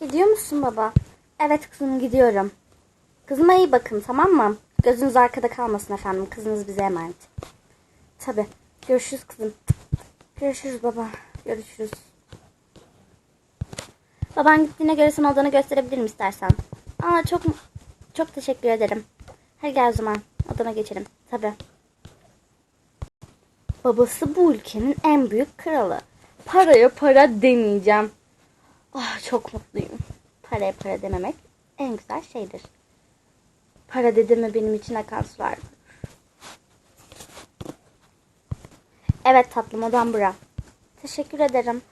Gidiyor musun baba? Evet kızım gidiyorum. Kızıma iyi bakın tamam mı? Gözünüz arkada kalmasın efendim. Kızınız bize emanet. Tabii. Görüşürüz kızım. Görüşürüz baba. Görüşürüz. Baban gittiğine göre sana odanı gösterebilirim istersen. Aa çok çok teşekkür ederim. Hadi gel o zaman. Odama geçelim. Tabii. Babası bu ülkenin en büyük kralı. Paraya para demeyeceğim. Ah çok mutluyum. Paraya para dememek en güzel şeydir. Para dedim mi benim için akan sular. Evet tatlım odam bura. Teşekkür ederim.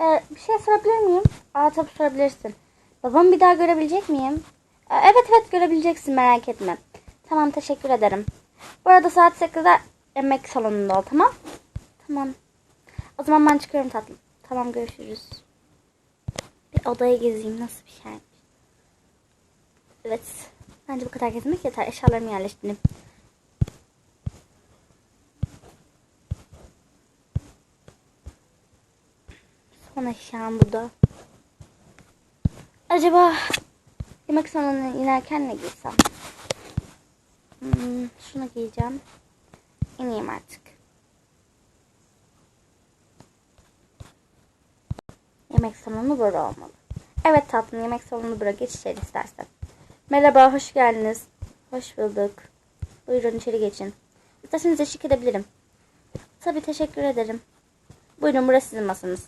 Ee, bir şey sorabilir miyim? Aa tabii sorabilirsin. Babamı bir daha görebilecek miyim? Ee, evet evet görebileceksin merak etme. Tamam teşekkür ederim. Bu arada saat 8'de yemek salonunda ol tamam? Tamam. O zaman ben çıkıyorum tatlım. Tamam görüşürüz. Bir odaya gezeyim nasıl bir şey. Evet. Bence bu kadar gezmek yeter. Eşyalarımı yerleştireyim. Son eşyam burada. Acaba yemek salonuna inerken ne giysem? Hmm, şunu giyeceğim. İneyim artık. Yemek salonu burada olmalı. Evet tatlım yemek salonu bura geç içeri istersen. Merhaba hoş geldiniz. Hoş bulduk. Buyurun içeri geçin. İsterseniz eşlik edebilirim. Tabii teşekkür ederim. Buyurun burası sizin masanız.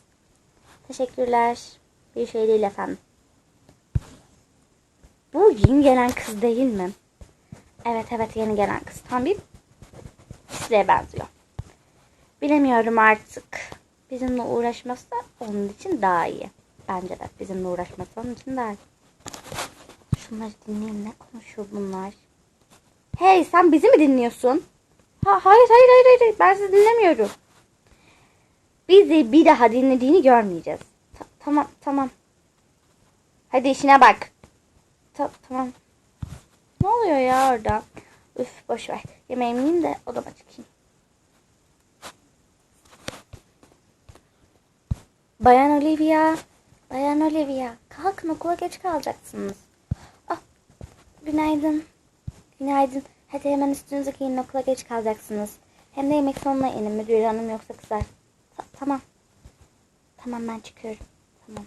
Teşekkürler. Bir şey değil efendim. Bu yeni gelen kız değil mi? Evet evet yeni gelen kız. Tam bir pisliğe benziyor. Bilemiyorum artık. Bizimle uğraşması onun için daha iyi. Bence de bizimle uğraşması onun için daha iyi. Şunları dinleyin ne konuşuyor bunlar? Hey sen bizi mi dinliyorsun? Ha, hayır hayır hayır hayır ben sizi dinlemiyorum. Bizi bir daha dinlediğini görmeyeceğiz. Ta- tamam tamam. Hadi işine bak. Ta- tamam. Ne oluyor ya orada? Üf boş ver. Yemeğimi de odama çıkayım. Bayan Olivia. Bayan Olivia. Kalkın okula geç kalacaksınız. Ah, günaydın. Günaydın. Hadi hemen üstünüzü giyin okula geç kalacaksınız. Hem de yemek sonuna inin müdür hanım yoksa kızar. Ta- tamam. Tamam ben çıkıyorum. Tamam.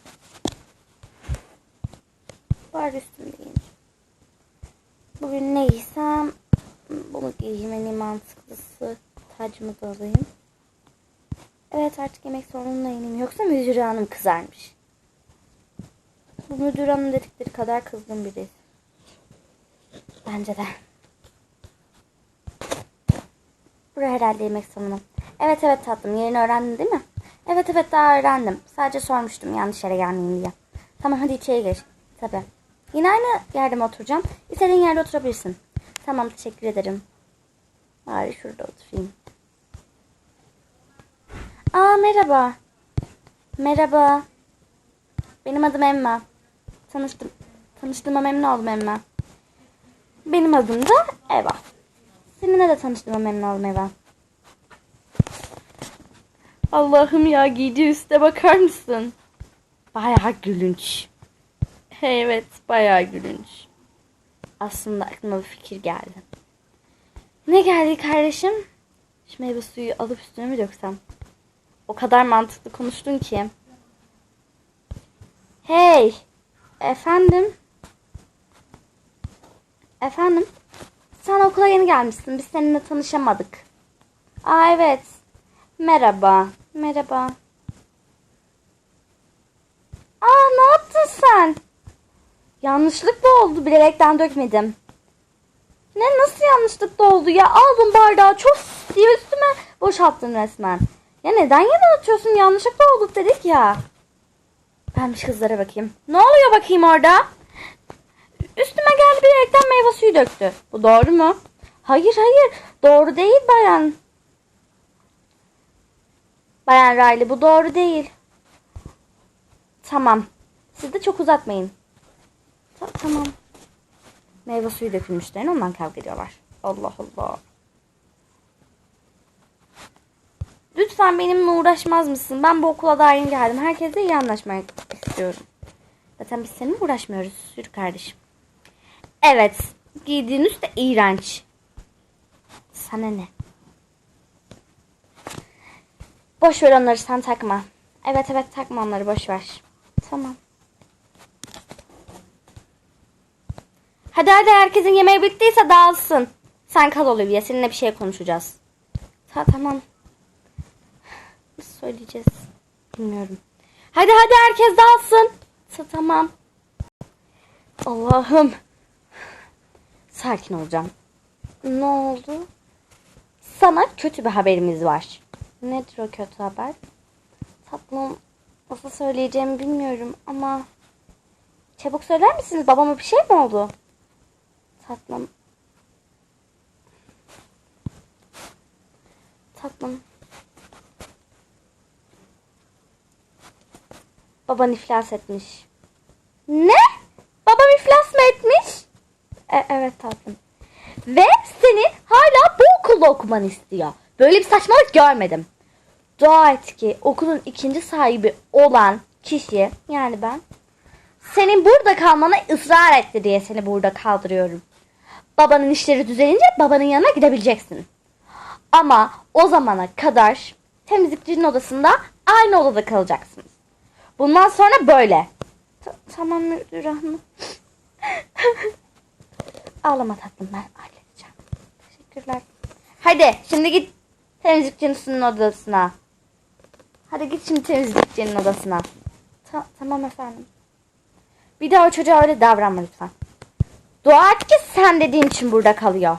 Bari üstümü giyin. Bugün ne giysem bunu giyeyim en iyi mantıklısı. Tacımı da alayım. Evet artık yemek salonuna ineyim. Yoksa müdür hanım kızarmış. Bu müdür hanım dedikleri kadar kızgın biri. Bence de. Buraya herhalde yemek salonu. Evet evet tatlım yerini öğrendin değil mi? Evet evet daha öğrendim. Sadece sormuştum yanlış yere gelmeyeyim diye. Tamam hadi içeri geç. Tabii. Yine aynı yerde mi oturacağım? İstediğin yerde oturabilirsin. Tamam teşekkür ederim. Bari şurada oturayım. Aa merhaba. Merhaba. Benim adım Emma. Tanıştım. Tanıştığıma memnun oldum Emma. Benim adım da Eva. Seninle de tanıştığıma memnun oldum Eva. Allah'ım ya giydiği üste bakar mısın? Bayağı gülünç. Evet bayağı gülünç. Aslında aklıma bir fikir geldi. Ne geldi kardeşim? Şu meyve suyu alıp üstüne mi döksem? O kadar mantıklı konuştun ki. Hey! Efendim? Efendim? Sen okula yeni gelmişsin. Biz seninle tanışamadık. Aa evet. Merhaba. Merhaba. Aa ne yaptın sen? Yanlışlıkla oldu. Bilerekten dökmedim. Ne nasıl yanlışlıkla oldu ya? Aldın bardağı çok diye üstüme boşalttın resmen. Ya neden yana atıyorsun? Yanlışlıkla olduk dedik ya. Ben bir kızlara bakayım. Ne oluyor bakayım orada? Üstüme geldi bilerekten meyve suyu döktü. Bu doğru mu? Hayır hayır. Doğru değil bayan. Bayan Riley bu doğru değil. Tamam. Siz de çok uzatmayın. Ta- tamam. Meyve suyu dökülmüşlerin ondan kavga ediyorlar. Allah Allah. Lütfen benimle uğraşmaz mısın? Ben bu okula daha yeni geldim. Herkese iyi anlaşmak istiyorum. Zaten biz seninle uğraşmıyoruz. Yürü kardeşim. Evet. Giydiğin üst de iğrenç. Sana ne? Boş ver onları sen takma. Evet evet takma onları boş ver. Tamam. Hadi hadi herkesin yemeği bittiyse dağılsın. Sen kal Olivia seninle bir şey konuşacağız. Ta tamam. Söyleyeceğiz? Bilmiyorum. Hadi hadi herkes dağılsın. Ta tamam. Allah'ım. Sakin olacağım. Ne oldu? Sana kötü bir haberimiz var. Nedir o kötü haber? Tatlım nasıl söyleyeceğimi bilmiyorum ama çabuk söyler misiniz? Babama bir şey mi oldu? Tatlım. Tatlım. Baban iflas etmiş. Ne? Babam iflas mı etmiş? E- evet tatlım. Ve seni hala bu okulda okumanı istiyor. Böyle bir saçmalık görmedim. Dua et ki okulun ikinci sahibi olan kişi yani ben senin burada kalmana ısrar etti diye seni burada kaldırıyorum. Babanın işleri düzelince babanın yanına gidebileceksin. Ama o zamana kadar temizlikçinin odasında aynı odada kalacaksınız. Bundan sonra böyle. Ta- tamam müdür hanım. Ağlama tatlım ben halledeceğim. Teşekkürler. Hadi şimdi git temizlikçinin odasına. Hadi git şimdi temizlikçinin odasına. Ta- tamam efendim. Bir daha o çocuğa öyle davranma lütfen. Dua et ki sen dediğin için burada kalıyor.